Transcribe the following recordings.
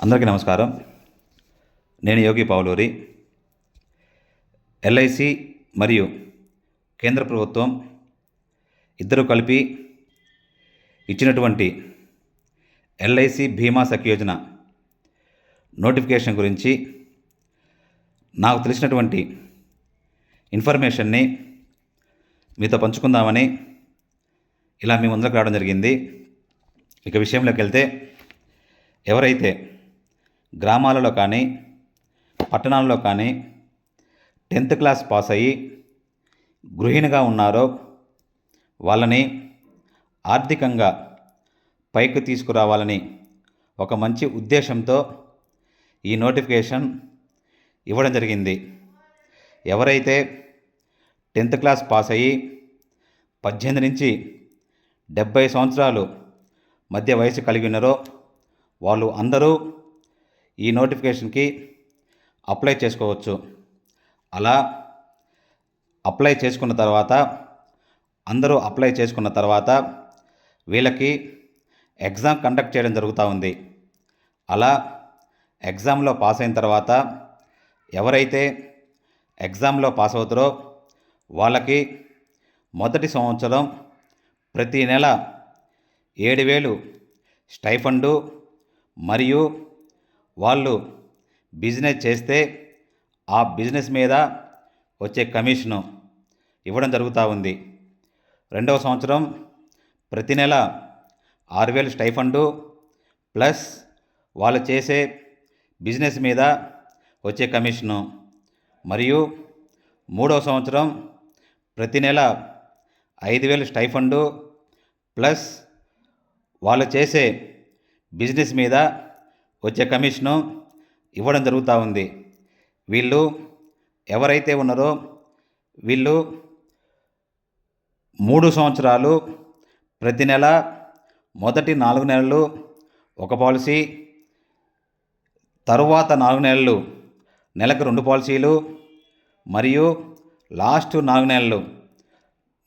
అందరికీ నమస్కారం. నేను యోగి పావులూరి. ఎల్ఐసి మరియు కేంద్ర ప్రభుత్వం ఇద్దరు కలిపి ఇచ్చినటువంటి ఎల్ఐసి బీమా సఖి యోజన నోటిఫికేషన్ గురించి నాకు తెలిసినటువంటి ఇన్ఫర్మేషన్ని మీతో పంచుకుందామని ఇలా మీ ముందుకు రావడం జరిగింది. ఇక విషయంలోకి వెళ్తే ఎవరైతే గ్రామాలలో కానీ పట్టణాల్లో కానీ టెన్త్ క్లాస్ పాస్ అయ్యి గృహిణిగా ఉన్నారో వాళ్ళని ఆర్థికంగా పైకి తీసుకురావాలని ఒక మంచి ఉద్దేశంతో ఈ నోటిఫికేషన్ ఇవ్వడం జరిగింది. ఎవరైతే టెన్త్ క్లాస్ పాస్ అయ్యి పద్దెనిమిది నుంచి డెబ్భై సంవత్సరాలు మధ్య వయసు కలిగి ఉన్నారో వాళ్ళు అందరూ ఈ నోటిఫికేషన్కి అప్లై చేసుకోవచ్చు. అలా అప్లై చేసుకున్న తర్వాత అందరూ అప్లై చేసుకున్న తర్వాత వీళ్ళకి ఎగ్జామ్ కండక్ట్ చేయడం జరుగుతూ ఉంది. అలా ఎగ్జామ్లో పాస్ అయిన తర్వాత ఎవరైతే ఎగ్జామ్లో పాస్ అవుతారో వాళ్ళకి మొదటి సంవత్సరం ప్రతి నెల ఏడు వేలు స్టైఫండు మరియు వాళ్ళు బిజినెస్ చేస్తే ఆ బిజినెస్ మీద వచ్చే కమిషను ఇవ్వడం జరుగుతూ ఉంది. రెండవ సంవత్సరం ప్రతి నెల ఆరు వేలు స్టైఫండు ప్లస్ వాళ్ళు చేసే బిజినెస్ మీద వచ్చే కమిషను. మరియు మూడవ సంవత్సరం ప్రతి నెల ఐదు వేలు స్టైఫండు ప్లస్ వాళ్ళు చేసే బిజినెస్ మీద వచ్చే కమిషను ఇవ్వడం జరుగుతూ ఉంది. వీళ్ళు ఎవరైతే ఉన్నారో వీళ్ళు మూడు సంవత్సరాలు ప్రతి నెల మొదటి నాలుగు నెలలు ఒక పాలసీ తరువాత నాలుగు నెలలు నెలకు రెండు పాలసీలు మరియు లాస్ట్ నాలుగు నెలలు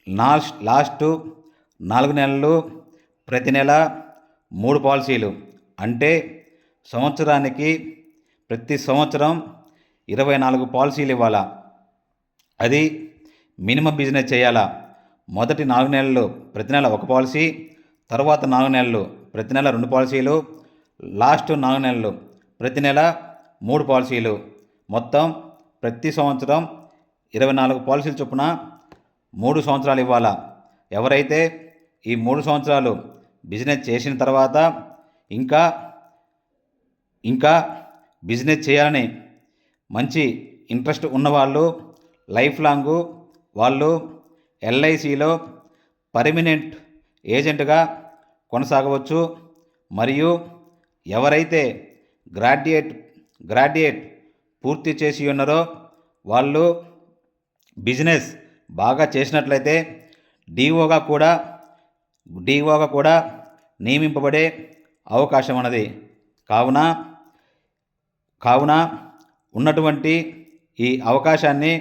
లాస్ట్ లాస్ట్ నాలుగు నెలలు ప్రతి నెల మూడు పాలసీలు. అంటే సంవత్సరానికి ప్రతి సంవత్సరం ఇరవై నాలుగు పాలసీలు ఇవ్వాలా? అది మినిమం బిజినెస్ చేయాలా? మొదటి నాలుగు నెలలు ప్రతి నెల ఒక పాలసీ తర్వాత నాలుగు నెలలు ప్రతి నెల రెండు పాలసీలు లాస్ట్ నాలుగు నెలలు ప్రతి నెల మూడు పాలసీలు. మొత్తం ప్రతి సంవత్సరం ఇరవై నాలుగు పాలసీలు చొప్పున మూడు సంవత్సరాలు ఇవ్వాలా? ఎవరైతే ఈ మూడు సంవత్సరాలు బిజినెస్ చేసిన తర్వాత ఇంకా ఇంకా బిజినెస్ చేయాలని మంచి ఇంట్రెస్ట్ ఉన్నవాళ్ళు లైఫ్ లాంగ్ వాళ్ళు ఎల్ఐసిలో పర్మినెంట్ ఏజెంట్గా కొనసాగవచ్చు. మరియు ఎవరైతే గ్రాడ్యుయేట్ గ్రాడ్యుయేట్ పూర్తి చేసి ఉన్నారో వాళ్ళు బిజినెస్ బాగా చేసినట్లయితే డిఓగా కూడా డిఓగా కూడా నియమింపబడే అవకాశం ఉన్నది. కావున కావున ఉన్నటువంటి ఈ అవకాశాన్ని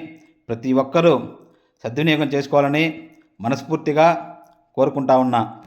ప్రతి ఒక్కరూ సద్వినియోగం చేసుకోవాలని మనస్ఫూర్తిగా కోరుకుంటా ఉన్నా.